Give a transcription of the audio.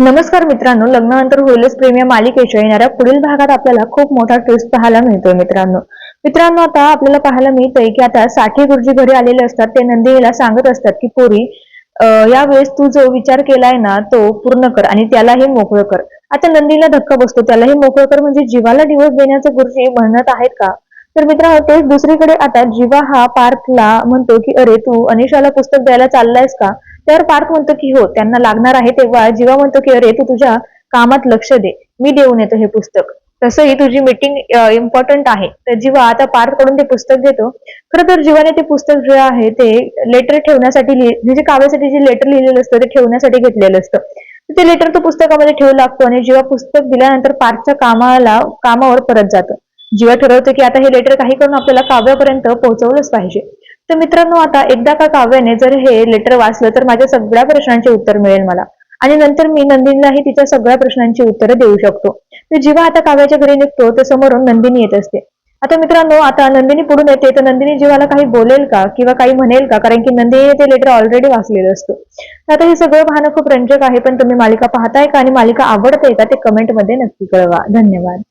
नमस्कार मित्रांनो लग्नानंतर होईलच प्रेम या मालिकेच्या येणाऱ्या पुढील भागात आपल्याला खूप मोठा ट्विस्ट पाहायला मिळतोय मित्रांनो. मित्रांनो आता आपल्याला पाहायला मिळतंय की आता साठी गुरुजी घरी आलेले असतात. ते नंदिनीला सांगत असतात की पोरी यावेळेस तू जो विचार केलाय ना तो पूर्ण कर आणि त्यालाही मोकळं कर. आता नंदीला धक्का बसतो. त्यालाही मोकळं कर म्हणजे जीवाला दिवस देण्याचं गुरुजी म्हणत आहेत का? तर मित्रांनो तेच दुसरीकडे आता जीवा हा पार्थला म्हणतो की अरे तू अनिशाला पुस्तक द्यायला चाललायस का? तर पार्थ म्हणतो की हो त्यांना लागणार आहे तेव्हा जीवा म्हणतो की अरे तू तुझ्या कामात लक्ष दे. मी देऊन येतो हे पुस्तक. तसंही तुझी मीटिंग इम्पॉर्टंट आहे. तर जीवा आता पार्थकडून ते पुस्तक घेतो. खरं तर जीवाने ते पुस्तक जे आहे ते लेटर ठेवण्यासाठी म्हणजे काव्यासाठी जे लेटर लिहिलेलं असतं ते ठेवण्यासाठी घेतलेलं असतं. ते लेटर तो पुस्तकामध्ये ठेवू लागतो आणि जेव्हा पुस्तक दिल्यानंतर पार्थच्या कामाला कामावर परत जातो. जीवा ठरवतो की आता हे लेटर काही करून आपल्याला काव्यापर्यंत पोहोचवलंच पाहिजे. तर मित्रांनो आता एकदा का काव्याने जर हे लेटर वाचलं तर माझ्या सगळ्या प्रश्नांचे उत्तर मिळेल मला. आणि नंतर मी नंदिनीलाही तिच्या सगळ्या प्रश्नांची उत्तरं देऊ शकतो. तर जेव्हा आता काव्याच्या घरी निघतो तर समोरून नंदिनी येत असते. आता मित्रांनो आता नंदिनी पुढून येते तर नंदिनी जीवाला काही बोलेल का? किंवा काही म्हणेल का? कारण की नंदिनीने ते लेटर ऑलरेडी वाचलेलं असतो. आता हे सगळं पाहणं खूप रंजक आहे पण तुम्ही मालिका पाहताय का? आणि मालिका आवडते का? ते कमेंटमध्ये नक्की कळवा. धन्यवाद.